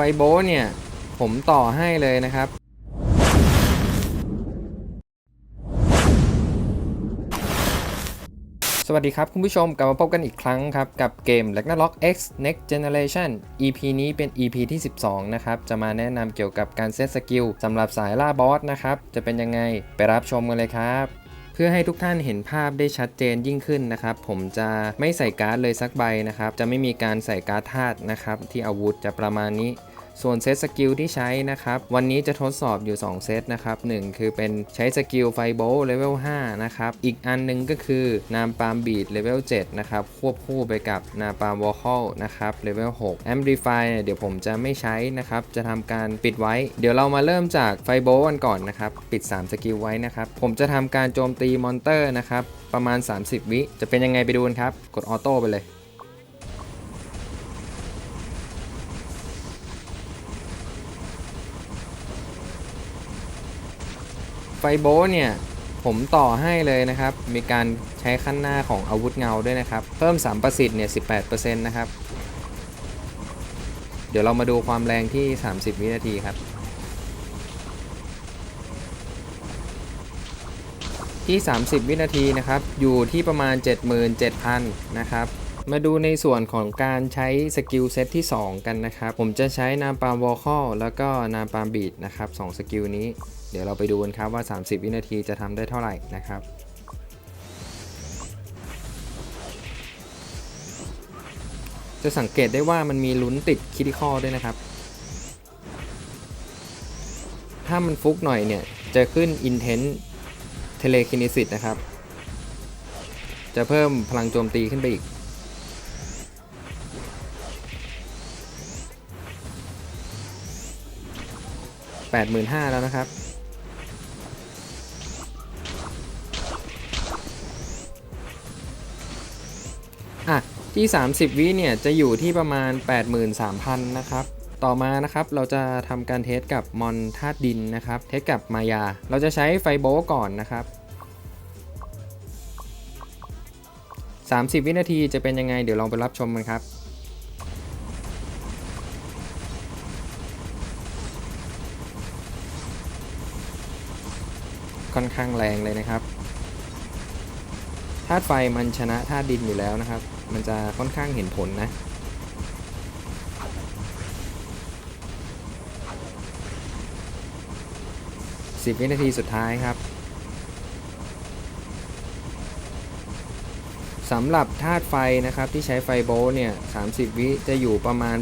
ไฟโบเนี่ย ผมต่อให้เลยนะครับ สวัสดีครับคุณผู้ชมกลับมาพบกันอีกครั้งครับ กับเกม Ragnarok X Next Generation EP นี้เป็น EP ที่ 12 นะครับ จะมาแนะนำเกี่ยวกับการเซตสกิลสำหรับสายล่าบอสนะครับ จะเป็นยังไงไปรับชมกันเลยครับเพื่อให้ทุกท่านเห็นภาพได้ชัดเจนยิ่งขึ้นนะครับ ผมจะไม่ใส่การ์ดเลยสักใบนะครับ จะไม่มีการใส่การ์ดธาตุนะครับ ที่อาวุธจะประมาณนี้ ส่วนเซตสกิลที่ใช้นะครับ วันนี้จะทดสอบอยู่ 2 เซตนะครับ 1 คือเป็นใช้สกิลไฟโบเลเวล5นะครับ อีกอันหนึงก็คือนามปาล์มบีดเลเวล7นะครับ ควบคู่ไปกับนาปาล์มวอลคอลนะครับเลเวล6แอม l i ฟายเนี่ยเดี๋ยวผมจะไม่ใช้นะครับ จะทำการปิดไว้ เดี๋ยวเรามาเริ่มจากไฟโบกันก่อนนะครับ ปิด 3 สกิลไว้นะครับ ผมจะทำการโจมตีมอนเตอร์นะครับ ประมาณ 30 วิ จะเป็นยังไงไปดูกันครับ กดออโต้ไปเลย ไฟโบเนี่ยผมต่อให้เลยนะครับ มีการใช้ขั้นหน้าของอาวุธเงาด้วยนะครับ เพิ่ม 3 ประสิทธิ์เนี่ย18%นะครับ เดี๋ยวเรามาดูความแรงที่ 30 วินาทีครับ ที่ 30 วินาทีนะครับ อยู่ที่ประมาณ 77,000 นะครับ มาดูในส่วนของการใช้สกิลเซตที่ 2 กันนะครับ ผมจะใช้นามปาล์มวอลคอลแล้วก็นามปาล์มบีดนะครับ2สกิลนี้ เดี๋ยวเราไปดูกันครับว่า 30 วินาทีจะทำได้เท่าไหร่นะครับจะสังเกตได้ว่ามันมีลุ้นติดคิด i คอด้วยนะครับ ถ้ามันฟุกหน่อยเนี่ย จะขึ้น Intense Telekinesis นะครับ จะเพิ่มพลังโจมตีขึ้นไปอีก 85,000 แล้วนะครับ อะที่ 30 วิเนี่ยจะอยู่ที่ประมาณ 83,000 นะครับ ต่อมานะครับเราจะทำการเทสกับมอนธาตุดินนะครับ เทสกับมายา เราจะใช้ไฟโบก่อนนะครับ 30 วินาทีจะเป็นยังไง เดี๋ยวลองไปรับชมกันครับค่อนข้างแรงเลยนะครับธาตุไฟมันชนะธาตุดินอยู่แล้วนะครับ มันจะค่อนข้างเห็นผลนะ10วินาทีสุดท้ายครับสำหรับธาตุไฟนะครับที่ใช้ไฟโบลต์เนี่ย 30 วิจะอยู่ประมาณ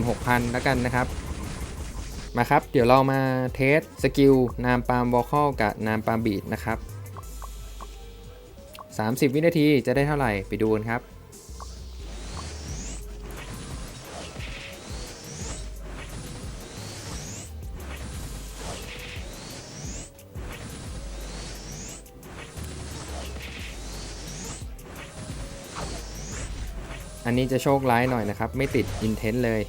86,000 แล้วกันนะครับ มาครับ เดี๋ยวเรามาเทสสกิลนามปาล์มวอลคอลกับนามปาล์มบีดนะครับ 30 วินาทีจะได้เท่าไหร่ไปดูกันครับ อันนี้จะโชคร้ายหน่อยนะครับ ไม่ติดอินเทนต์เลย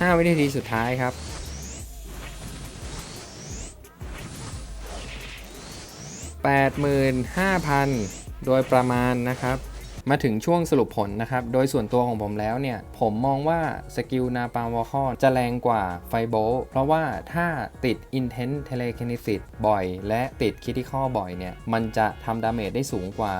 5วินาทีสุดท้ายครับ 85,000 โดยประมาณนะครับ มาถึงช่วงสรุปผลนะครับ โดยส่วนตัวของผมแล้วเนี่ย ผมมองว่าสกิลนาปามวอลคอจะแรงกว่าไฟโบเพราะว่าถ้าติด Intense Telekinesis บ่อย และติด Critical บ่อยเนี่ย มันจะทำดาเมจได้สูงกว่า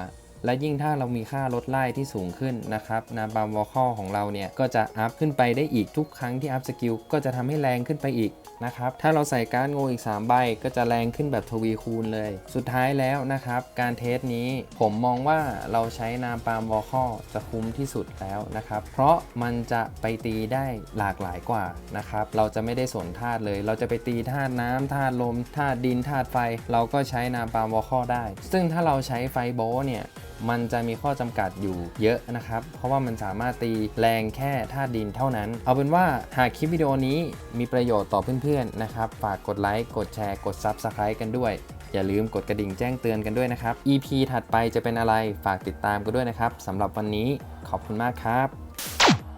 และยิ่งถ้าเรามีค่าลดไล่ที่สูงขึ้นนะครับนาบามวอลคอของเราเนี่ยก็จะอัพขึ้นไปได้อีกทุกครั้งที่อัพสกิลก็จะทำให้แรงขึ้นไปอีกนะครับถ้าเราใส่การ์ดโงอีก 3 ใบ ก็จะแรงขึ้นแบบทวีคูณเลย สุดท้ายแล้วนะครับ การเทสนี้ผมมองว่าเราใช้นามปามวอลคอจะคุ้มที่สุดแล้วนะครับ เพราะมันจะไปตีได้หลากหลายกว่านะครับ เราจะไม่ได้สนธาตุเลย เราจะไปตีธาตุน้ำธาตุลมธาตุดินธาตุไฟ เราก็ใช้นามปามวอลคอได้ ซึ่งถ้าเราใช้ไฟโบส์เนี่ยมันจะมีข้อจำกัดอยู่เยอะนะครับ เพราะว่ามันสามารถตีแรงแค่ธาตุดินเท่านั้น เอาเป็นว่าหากคลิปวิดีโอนี้มีประโยชน์ต่อเพื่อนๆนะครับ ฝากกดไลค์ กดแชร์ กด Subscribe กันด้วย อย่าลืมกดกระดิ่งแจ้งเตือนกันด้วยนะครับ EP ถัดไปจะเป็นอะไรฝากติดตามกันด้วยนะครับสำหรับวันนี้ขอบคุณมากครับ